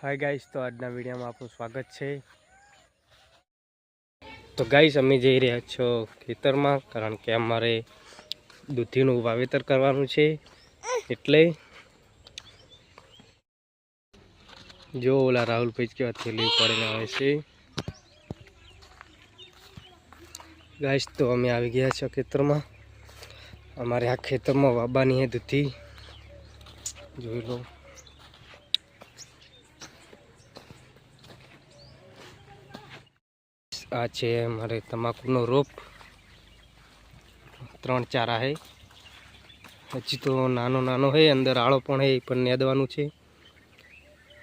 Hi guys તો આજના વિડીયોમાં આપનું સ્વાગત છે. તો ગાઈસ અમે જઈ રહ્યા છો ખેતરમાં, કારણ કે અમારે દૂધીનું વાવેતર કરવાનું છે. એટલે જો ઓલા રાહુલભાઈ કેવા થેલી પડીને આવે છે. ગાઈસ તો અમે આવી ગયા છો ખેતરમાં. અમારે આ ખેતરમાં વાબાની હે દૂધી. જોઈ લો. આ છે અમારે તમાકુનો રોપ. ત્રણ ચારા હે. હજી તો નાનો નાનો હે, અંદર આળો પણ હે, એ પણ નેદવાનું છે.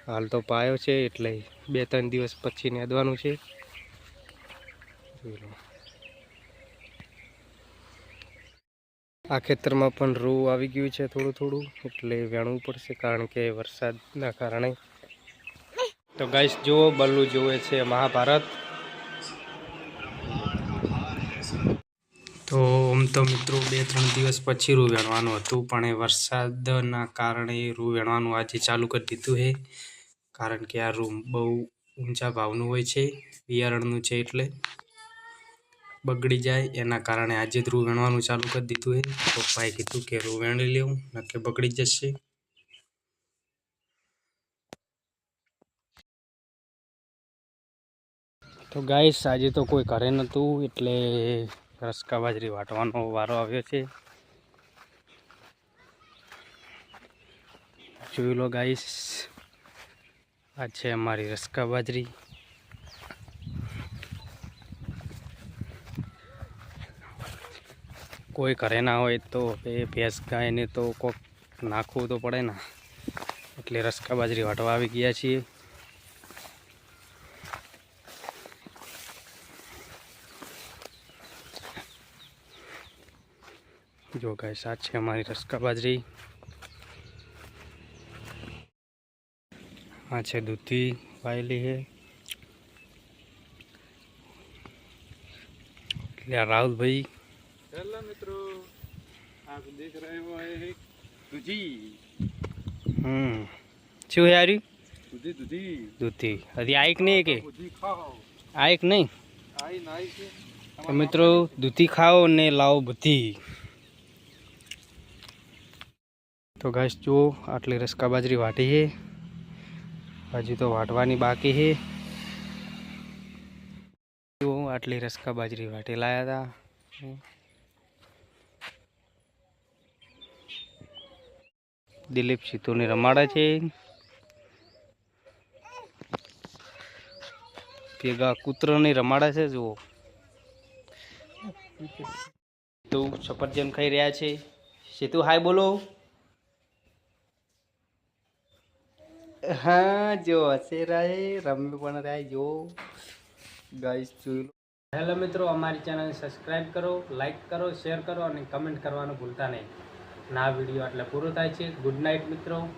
હાલ તો પાયો છે, એટલે બે ત્રણ દિવસ પછી નેદવાનું છે. આ ખેતરમાં પણ રૂ આવી ગયું છે થોડું થોડું, એટલે વેણવું પડશે કારણ કે વરસાદના કારણે. તો ગાઈસ, જુઓ, બલ્લુ જુએ છે મહાભારત. તો આમ તો મિત્રો બે, ત્રણ દિવસ પછી રૂ વેણવાનું હતું, પણ એ વરસાદના કારણે રૂ વેણવાનું આજે ચાલુ કરી દીધું છે. કારણ કે આ રૂમ બહુ ઊંચા ભાવનું હોય છે, બિયારણનું છે એટલે બગડી જાય. એના કારણે આજે જ રૂ વેણવાનું ચાલુ કરી દીધું છે. પપ્પાએ કીધું કે રૂ વેણી લેવું નકે બગડી જશે. તો ગાઈસ, આજે તો કોઈ ઘરે નહોતું, એટલે રસકા બાજરી વાટવાનો વારો આવ્યો છે. જોઈ લો ગાઈસ આ છે અમારી રસકા બાજરી. કોઈ ઘરે ના હોય તો એ ભેંસ ગાયને તો કોક નાખવું તો પડે ને. એટલે રસકા બાજરી વાટવા આવી ગયા છીએ. જો ગાય સાત છે અમારી રસકા બાજરી. આ છે દૂધી વાયેલી છે. એટલે આ રાહુલભાઈ. હેલો દૂધી. હમ. શું હે નહીં કે? આઈક નહીં? તો મિત્રો દૂધી ખાઓ ને લાવો બધી તો ઘાસ જુઓ, આટલી રસકા બાજરી વાટી છે હજી તો વાટવાની બાકી છે જુઓ, આટલી રસકા બાજરી વાટી લાયા હતા દિલીપ સીતુની રમાડા છે. ભેગા કૂતરાની રમાડા છે, જુઓ. તો સફરજન ખાઈ રહ્યા છે. સેતુ, હાય બોલો. હા, જો હશે રહે રમી પણ રહે, જો. ગાઈસ જોઈ હેલો મિત્રો, અમારી ચેનલ સબસ્ક્રાઈબ કરો લાઈક કરો શેર કરો અને કમેન્ટ કરવાનું ભૂલતા નહીં. ના વીડિયો એટલે પૂરો થાય છે. ગુડ નાઇટ મિત્રો.